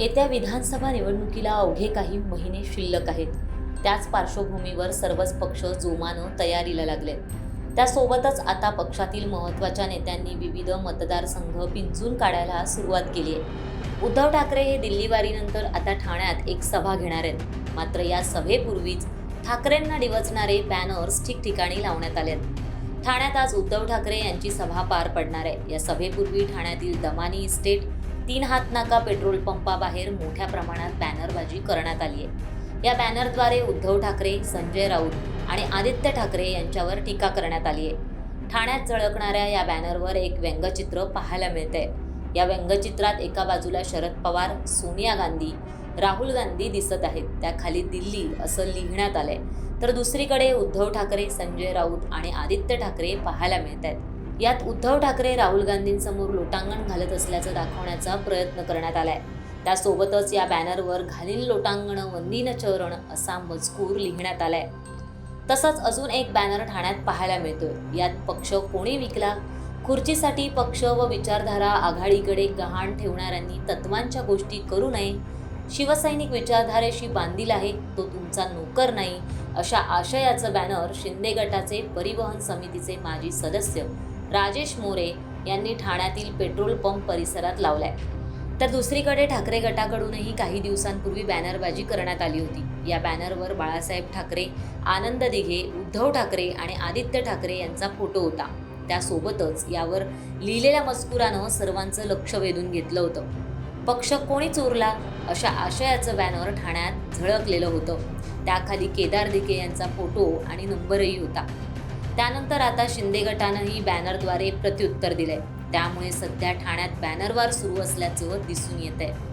येत्या विधानसभा निवडणुकीला अवघे काही महिने शिल्लक आहेत. त्याच पार्श्वभूमीवर सर्वच पक्ष जोमानं तयारीला लागलेत. त्यासोबतच आता पक्षातील महत्त्वाच्या नेत्यांनी विविध मतदारसंघ पिंजून काढायला सुरुवात केली आहे. उद्धव ठाकरे हे दिल्लीवारीनंतर आता ठाण्यात एक सभा घेणार आहेत. मात्र या सभेपूर्वीच ठाकरेंना डिवचणारे बॅनर्स ठिकठिकाणी लावण्यात आले आहेत. ठाण्यात आज उद्धव ठाकरे यांची सभा पार पडणार आहे. या सभेपूर्वी ठाण्यातील दमानी इस्टेट तीन हात नाका पेट्रोल पंपाबाहेर मोठ्या प्रमाणात बॅनरबाजी करण्यात आली आहे. या बॅनरद्वारे उद्धव ठाकरे संजय राऊत आणि आदित्य ठाकरे यांच्यावर टीका करण्यात आली आहे. ठाण्यात झळकणाऱ्या या बॅनरवर एक व्यंगचित्र पाहायला मिळते या व्यंगचित्रात एका बाजूला शरद पवार सोनिया गांधी राहुल गांधी दिसत आहेत. त्याखाली दिल्ली असं लिहिण्यात आलंय. तर दुसरीकडे उद्धव ठाकरे संजय राऊत आणि आदित्य ठाकरे पाहायला मिळत आहेत यात उद्धव ठाकरे राहुल गांधींसमोर लोटांगण घालत असल्याचं दाखवण्याचा प्रयत्न करण्यात आलाय. त्यासोबतच या बॅनरवर घालील लोटांगण वंदीन चरण असा मजकूर लिहिण्यात आलाय. तसंच अजून एक बॅनर ठाण्यात पाहायला मिळतोय. यात पक्ष कोणी विकला? खुर्चीसाठी पक्ष व विचारधारा आघाडीकडे गहाण ठेवणाऱ्यांनी तत्वांच्या गोष्टी करू नये. शिवसैनिक विचारधारेशी बांधील आहे तो तुमचा नोकर नाही अशा आशयाचं बॅनर शिंदे गटाचे परिवहन समितीचे माजी सदस्य राजेश मोरे यांनी ठाण्यातील पेट्रोल पंप परिसरात लावलाय. तर दुसरीकडे ठाकरे गटाकडूनही काही दिवसांपूर्वी बॅनरबाजी करण्यात आली होती. या बॅनरवर बाळासाहेब ठाकरे आनंद दिघे उद्धव ठाकरे आणि आदित्य ठाकरे यांचा फोटो होता. त्यासोबतच यावर लिहिलेल्या मजकुरानं सर्वांचं लक्ष वेधून घेतलं होतं. पक्ष कोणी चोरला अशा आशयाचं बॅनर ठाण्यात झळकलेलं होतं. त्याखाली केदार दिघे यांचा फोटो आणि नंबरही होता. त्यानंतर आता शिंदे गटानंही बॅनरद्वारे प्रत्युत्तर दिले त्यामुळे सध्या ठाण्यात बॅनरवार सुरू असल्याचं दिसून येत आहे